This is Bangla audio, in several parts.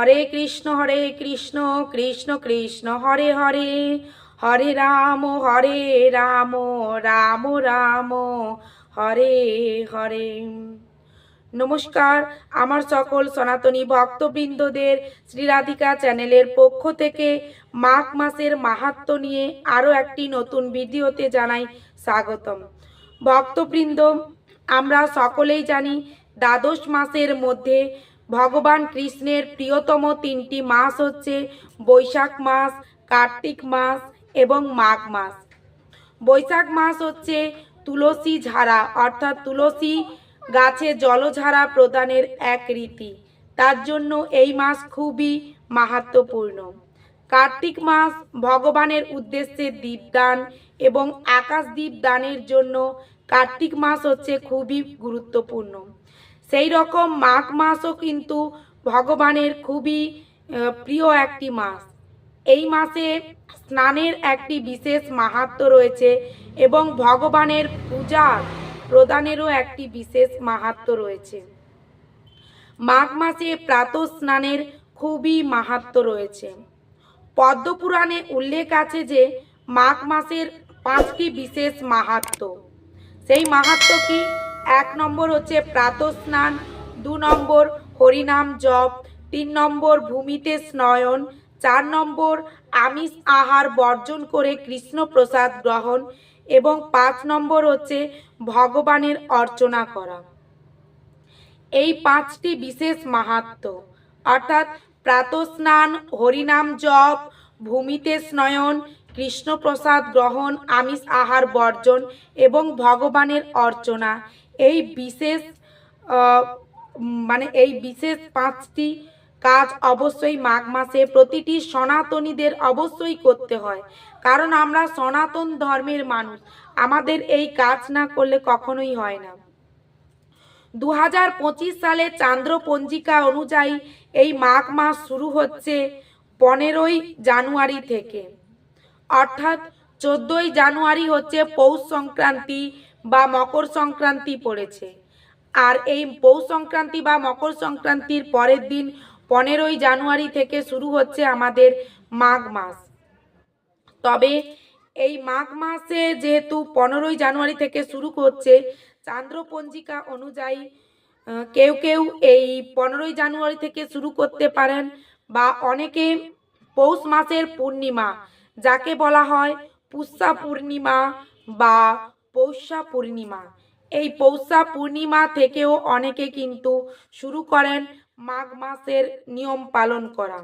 হরে কৃষ্ণ হরে কৃষ্ণ কৃষ্ণ কৃষ্ণ, হরে হরে। হরে রাম হরে রাম রাম রাম, হরে হরে। নমস্কার, আমার সকল সনাতনী ভক্তবৃন্দদের শ্রীরাধিকা চ্যানেলের পক্ষ থেকে মাঘ মাসের মাহাত্ম নিয়ে আরও একটি নতুন ভিডিওতে জানাই স্বাগতম। ভক্তবৃন্দ, আমরা সকলেই জানি দ্বাদশ মাসের মধ্যে ভগবান কৃষ্ণের প্রিয়তম তিনটি মাস হচ্ছে বৈশাখ মাস, কার্তিক মাস এবং মাঘ মাস। বৈশাখ মাস হচ্ছে তুলসী ঝাড়া, অর্থাৎ তুলসী গাছে জলঝাড়া প্রদানের এক রীতি। তার জন্য এই মাস খুবই মাহাত্মপূর্ণ কার্তিক মাস ভগবানের উদ্দেশ্যে দীপদান এবং আকাশদ্বীপ দানের জন্য কার্তিক মাস হচ্ছে খুবই গুরুত্বপূর্ণ। সেই রকম মাঘ মাসও কিন্তু ভগবানের খুবই প্রিয় একটি মাস। এই মাসে স্নানের একটি বিশেষ মাহাত্ম্য রয়েছে এবং ভগবানের পূজা প্রদানেরও একটি বিশেষ মাহাত্ম্য রয়েছে। মাঘ মাসে প্রাতঃ স্নানের খুবই মাহাত্ম্য রয়েছে। পদ্মপুরাণে উল্লেখ আছে যে মাঘ মাসের পাঁচটি বিশেষ মাহাত্ম্য সেই মাহাত্ম্য কি? এক নম্বর হচ্ছে প্রাতঃ স্নান দু নম্বর হরিনাম জপ, তিন নম্বর ভূমিতে স্নয়ন, চার নম্বর আমিষ আহার বর্জন করে কৃষ্ণ প্রসাদ গ্রহণ এবং পাঁচ নম্বর হচ্ছে ভগবানের অর্চনা করা। এই পাঁচটি বিশেষ মাহাত্ম্য অর্থাৎ প্রাতস্নান, হরিনাম জপ, ভূমিতে স্নয়ন, কৃষ্ণপ্রসাদ গ্রহণ, আমিষ আহার বর্জন এবং ভগবানের অর্চনা এই বিশেষ মানে এই বিশেষ পাঁচটি কাজ অবশ্যই মাঘ মাসে প্রতিটি সনাতনীদের অবশ্যই করতে হয়। কারণ আমরা সনাতন ধর্মের মানুষ, আমাদের এই কাজ না করলে কখনোই হয় না। দু হাজার পঁচিশ সালে চান্দ্র পঞ্জিকা অনুযায়ী এই মাঘ মাস শুরু হচ্ছে পনেরোই জানুয়ারি থেকে। অর্থাৎ চোদ্দোই জানুয়ারি হচ্ছে পৌষ সংক্রান্তি বা মকর সংক্রান্তি পড়েছে। আর এই পৌষ সংক্রান্তি বা মকর সংক্রান্তির পরের দিন পনেরোই জানুয়ারি থেকে শুরু হচ্ছে আমাদের মাঘ মাস। তবে এই মাঘ মাসে যেহেতু পনেরোই জানুয়ারি থেকে শুরু হচ্ছে, চান্দ্রপঞ্জিকা অনুযায়ী কেউ কেউ এই পনেরোই জানুয়ারি থেকে শুরু করতে পারেন বা অনেকে পৌষ মাসের পূর্ণিমা, যাকে বলা হয় পুষ্যা পূর্ণিমা বা পৌষা পূর্ণিমা। এই পৌষা পূর্ণিমা থেকেও অনেকে কিন্তু শুরু করেন মাঘ মাসের নিয়ম পালন করা।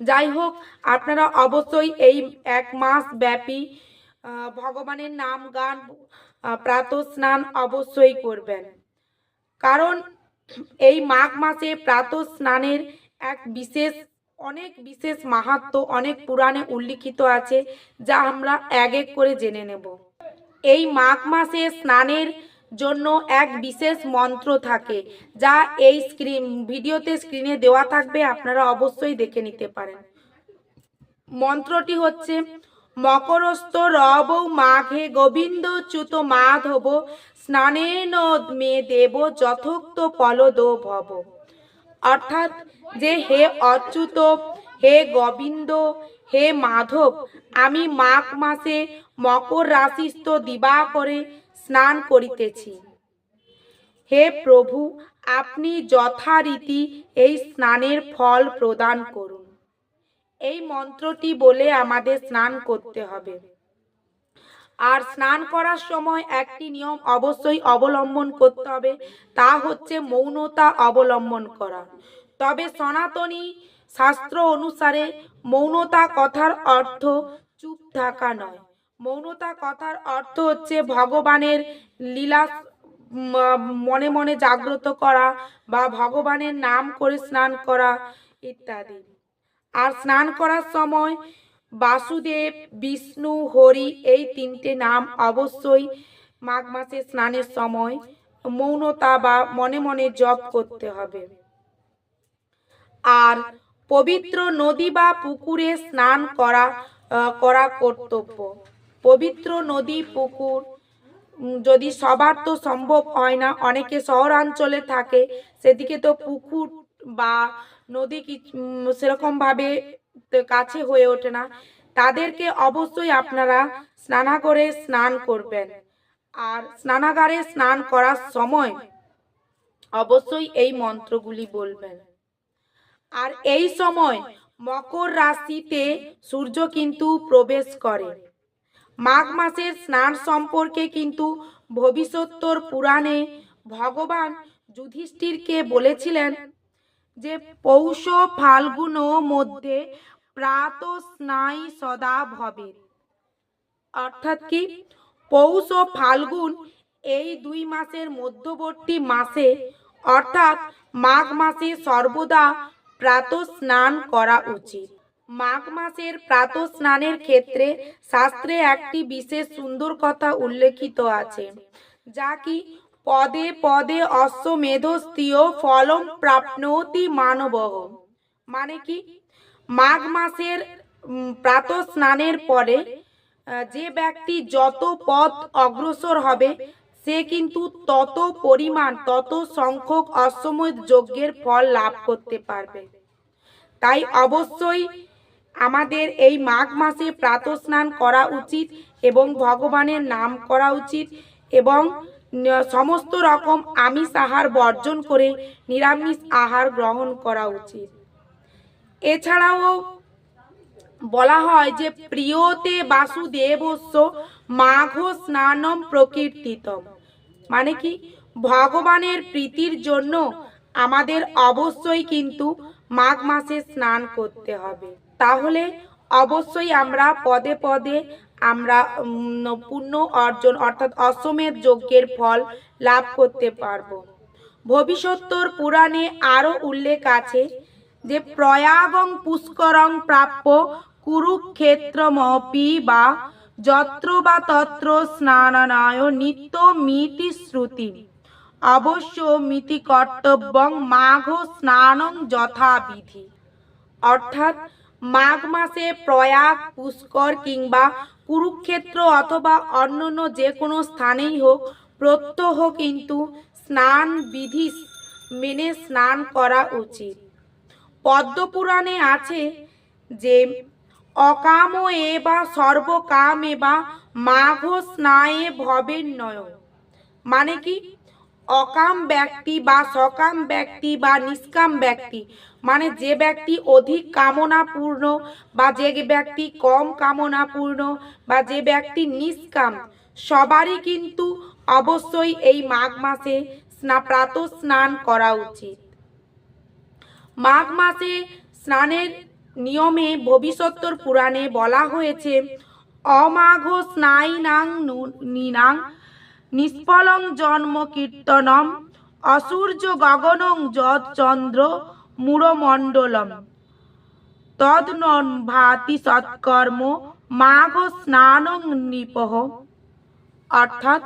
যাই হোক, আপনারা অবশ্যই এই এক মাস ব্যাপী ভগবানের নাম গান প্রাতঃ স্নান অবশ্যই করবেন। কারণ এই মাঘ মাসে প্রাত স্নানের এক বিশেষ, অনেক বিশেষ মাহাত্ম্য, অনেক পুরাণে উল্লিখিত আছে, যা আমরা এক এক করে জেনে নেব। এই মাঘ মাসে স্নানের জন্য এক বিশেষ মন্ত্র থাকে, যা এই স্ক্রিন, ভিডিওতে স্ক্রিনে দেওয়া থাকবে, আপনারা অবশ্যই দেখে নিতে পারেন। মন্ত্রটি হচ্ছে, মকরস্থ রব মাঘে গোবিন্দ চ্যুত মাধব, স্নানেন মে দেব যথোক্ত পলদ ভব। অর্থাৎ যে হে অচ্যুত হে গোবিন্দ, হে মাধব, আমি মাঘ মাসে মকর রাশিস্থ দিবা করে স্নান করিতেছি। হে প্রভু, আপনি যথারীতি এই স্নানের ফল প্রদান করুন। এই মন্ত্রটি বলে আমাদের স্নান করতে হবে। আর স্নান করার সময় একটি নিয়ম অবশ্যই অবলম্বন করতে হবে, তা হচ্ছে মৌনতা অবলম্বন করা। তবে সনাতনী শাস্ত্র অনুসারে মৌনতা কথার অর্থ চুপ থাকা নয়। মৌনতা কথার অর্থ হচ্ছে ভগবানের লীলা মনে মনে জাগ্রত করা বা ভগবানের নাম করে স্নান করা ইত্যাদি। আর স্নান করার সময় বাসুদেব, বিষ্ণু, হরি এই তিনটে নাম অবশ্যই মাঘ মাসে স্নানের সময় মৌনতা বা মনে মনে জপ করতে হবে। আর পবিত্র নদী বা পুকুরে স্নান করা করা কর্তব্য। পবিত্র নদী, পুকুর যদি সবার তো সম্ভব হয় না, অনেকে শহরাঞ্চলে থাকে, সেদিকে তো পুকুর বা নদী কি সেরকমভাবে কাছে হয়ে ওঠে না। তাদেরকে অবশ্যই আপনারা স্নানাগারে স্নান করবেন। আর স্নানাগারে স্নান করার সময় অবশ্যই এই মন্ত্রগুলি বলবেন। আর এই সময় মকর রাশিতে সূর্য কিন্তু প্রবেশ করে। মাঘ মাসের স্নান সম্পর্কে কিন্তু ভবিষ্যত্তর পুরাণে ভগবান যুধিষ্ঠিরকে বলেছিলেন যে পৌষ ফাল্গুন মধ্যে প্রাত স্নায়ী সদা ভবে। অর্থাৎ কি? পৌষ ও ফাল্গুন এই দুই মাসের মধ্যবর্তী মাসে, অর্থাৎ মাঘ মাসে সর্বদা প্রাত স্নান করা উচিত। মাঘ মাসের প্রাত স্নানের ক্ষেত্রে শাস্ত্রে একটি বিশেষ সুন্দর কথা উল্লেখিত আছে, যা কি পদে পদে অশ্বমেধস্তীয় ফলম প্রাপ্নতি মানবহ মানে কি? মাঘ মাসের প্রাত স্নানের পরে যে ব্যক্তি যত পথ অগ্রসর হবে সে কিন্তু তত পরিমাণ, তত সংখ্যক অশ্বমেধ যজ্ঞের ফল লাভ করতে পারবে। তাই অবশ্যই আমাদের এই মাঘ মাসে প্রাত স্নান করা উচিত এবং ভগবানের নাম করা উচিত এবং সমস্ত রকম আমিষ আহার বর্জন করে নিরামিষ আহার গ্রহণ করা উচিত। এছাড়াও বলা হয় যে প্রিয়তে বাসুদেবস্য মাঘ স্নানম প্রকীর্তিতম। মানে কি? ভগবানের প্রীতির জন্য আমাদের অবশ্যই কিন্তু মাঘ মাসে স্নান করতে হবে। তাহলে অবশ্যই আমরা পদে পদে আমরা পুণ্য অর্জন অর্থাৎ অশ্বমেধ যজ্ঞের ফল লাভ করতে পারব। ভবিষ্যত্তর পুরাণে আরও উল্লেখ আছে যে প্রয়াগং পুষ্করং প্রাপ্য কুরুক্ষেত্রমপি বা যত্র বা তত্র স্নানায় নিত্য মিতি শ্রুতি। অবশ্য মিতি কর্তব্যং মাঘ স্নানং যথাবিধি। অর্থাৎ মাঘ মাসে প্রয়াগ, পুষ্কর কিংবা কুরুক্ষেত্র অথবা অন্যান্য যে কোনো স্থানেই হোক, প্রত্যহ কিন্তু স্নান বিধি মেনে স্নান করা উচিত। পদ্মপুরাণে আছে যে অকাম এবা সর্বকাম এবা মাঘ স্নায়ে ভবের নয় মানে কি? অকাম ব্যক্তি বা সকাম ব্যক্তি বা নিষ্কাম ব্যক্তি। মানে যে ব্যক্তি অধিক কামনাপূর্ণ বা যে ব্যক্তি কম কামনাপূর্ণ বা যে ব্যক্তি নিষ্কাম, সবারই কিন্তু অবশ্যই এই মাঘ মাসে স্না প্রাত স্নান করা উচিত। মাঘ মাসে স্নানের নিয়মে ভবিষ্যত্তর পুরাণে বলা হয়েছে, অমাঘ স্নায়িনাং নু- নিনাং নিষ্ফলং জন্ম কীর্তনম, অসূর্য গগনং যৎ চন্দ্র মূরমণ্ডলম। তদ ভাতি সৎকর্ম, মাঘ স্নানং নৃপহ। অর্থাৎ,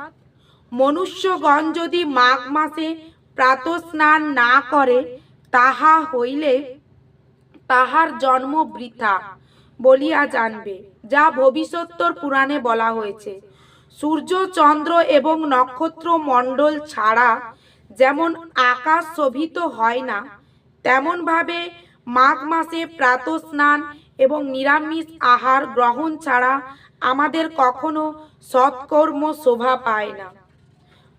মনুষ্যগণ যদি মাঘ মাসে প্রাত স্নান না করে, তাহা হইলে তাহার জন্ম বৃথা বলিয়া জানবে, যা ভবিষ্যত্তর পুরাণে বলা হয়েছে। সূর্য, চন্দ্র এবং নক্ষত্র মণ্ডল ছাড়া যেমন আকাশ শোভিত হয় না, তেমনভাবে মাঘ মাসে প্রাত স্নান এবং নিরামিষ আহার গ্রহণ ছাড়া আমাদের কখনো সৎকর্ম শোভা পায় না।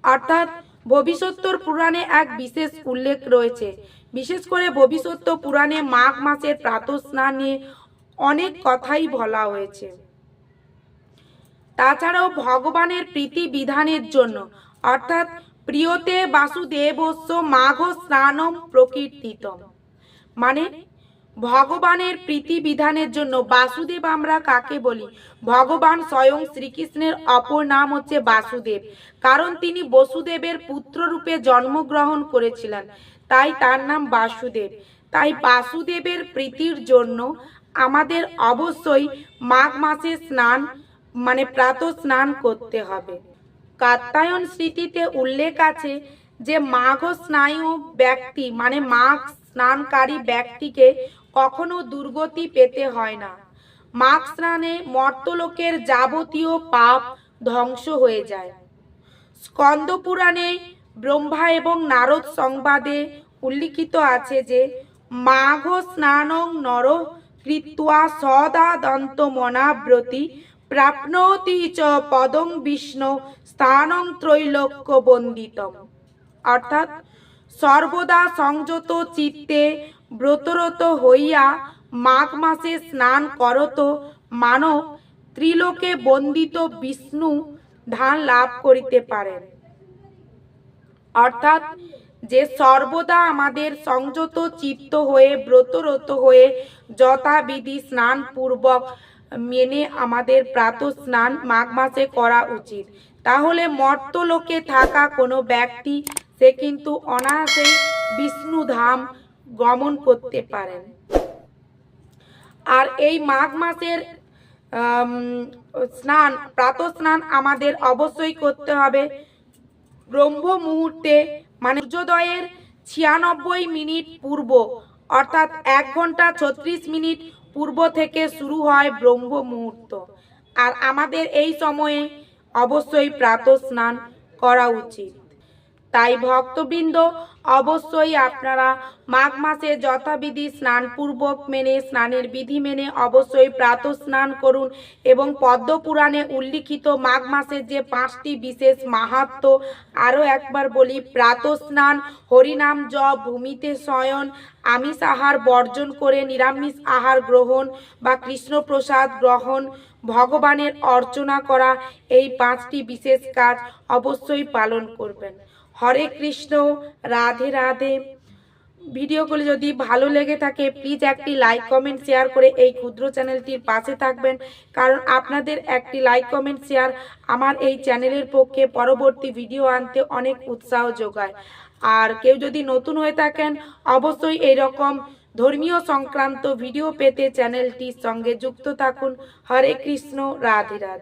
অর্থাৎ ভবিষ্যত্তর পুরাণে এক বিশেষ উল্লেখ রয়েছে। বিশেষ করে ভবিষ্যত্ত পুরাণে মাঘ মাসের প্রাতঃস্নান নিয়ে অনেক কথাই বলা হয়েছে। তাছাড়াও ভগবানের প্রীতি বিধানের জন্য, অর্থাৎ প্রিয়তে বাসুদেবস্য মাঘ স্নানম প্রকীর্তিতম। মানে ভগবানের প্রীতি বিধানের জন্য বাসুদেব আমরা কাকে বলি? ভগবান স্বয়ং শ্রীকৃষ্ণের অপর নাম হচ্ছে বাসুদেব। কারণ তিনি বসুদেবের পুত্র রূপে জন্মগ্রহণ করেছিলেন। তাই তার নাম বাসুদেব। তাই বাসুদেবের প্রীতির জন্য আমাদের অবশ্যই মাঘ মাসে স্নান মানে প্রাত স্নান করতে হবে। কাত্তায়ন স্মৃতিতে উল্লেখ আছে যে মাঘ স্নায়ু ব্যক্তি মানে মাঘ স্নানকারী ব্যক্তিকে কখনো দুর্গতি পেতে হয় না। মাঘ স্নানে মর্তলোকের যাবতীয় পাপ ধ্বংস হয়ে যায়। স্কন্দ পুরাণে ব্রহ্মা এবং নারদ সংবাদে উল্লিখিত আছে যে, মাঘ স্নানং নর কৃত্বা সদা দন্ত মনাব্রতি প্রাপ্নোতি চ পদং বিষ্ণু স্থানং ত্রৈলোক্য বন্দিতম। অর্থাৎ সর্বদা সংযত চিত্তে ব্রতরত হইয়া মাঘ মাসে স্নান করত, মানব ত্রিলোকে বন্দিত বিষ্ণু ধান লাভ করিতে পারেন। অর্থাৎ যে সর্বদা আমাদের সংযত চিত্ত হয়ে, ব্রতরত হয়ে যথাবিধি স্নান পূর্বক মেনে আমাদের প্রাত স্নান মাঘ মাসে করা উচিত। তাহলে মর্তলোকে থাকা কোনো ব্যক্তি, সে কিন্তু অনায়াসে বিষ্ণু ধাম গমন করতে পারেন। আর এই মাঘ মাসের স্নান প্রাত স্নান আমাদের অবশ্যই করতে হবে। ব্রহ্ম মুহূর্তে মানে সূর্যোদয়ের ছিয়ানব্বই মিনিট পূর্ব, অর্থাৎ এক ঘণ্টা ছত্রিশ মিনিট পূর্ব থেকে শুরু হয় ব্রহ্ম মুহূর্ত। আর আমাদের এই সময়ে অবশ্যই প্রাত স্নান করা উচিত। তাই ভক্তবৃন্দ, অবশ্যই আপনারা মাঘ মাসে যথাবিধি স্নান পূর্বক মেনে, স্নানের বিধি মেনে অবশ্যই প্রাত স্নান করুন এবং পদ্ম পুরাণে উল্লিখিত মাঘ মাসের যে পাঁচটি বিশেষ মাহাত্ম, আরও একবার বলি, প্রাত স্নান, হরিনাম জপ, ভূমিতে শয়ন, আমিষ আহার বর্জন করে নিরামিষ আহার গ্রহণ বা কৃষ্ণপ্রসাদ গ্রহণ, ভগবানের অর্চনা করা, এই পাঁচটি বিশেষ কাজ অবশ্যই পালন করবেন। হরে কৃষ্ণ, রাধে রাধে। ভিডিওগুলি যদি ভালো লেগে থাকে প্লিজ একটি লাইক কমেন্ট শেয়ার করে এই ক্ষুদ্র চ্যানেলটির পাশে থাকবেন। কারণ আপনাদের একটি লাইক কমেন্ট শেয়ার আমার এই চ্যানেলের পক্ষে পরবর্তী ভিডিও আনতে অনেক উৎসাহ যোগায়। আর কেউ যদি নতুন হয়ে থাকেন, অবশ্যই এরকম ধর্মীয় সংক্রান্ত ভিডিও পেতে চ্যানেলটির সঙ্গে যুক্ত থাকুন। হরে কৃষ্ণ, রাধে রাধে।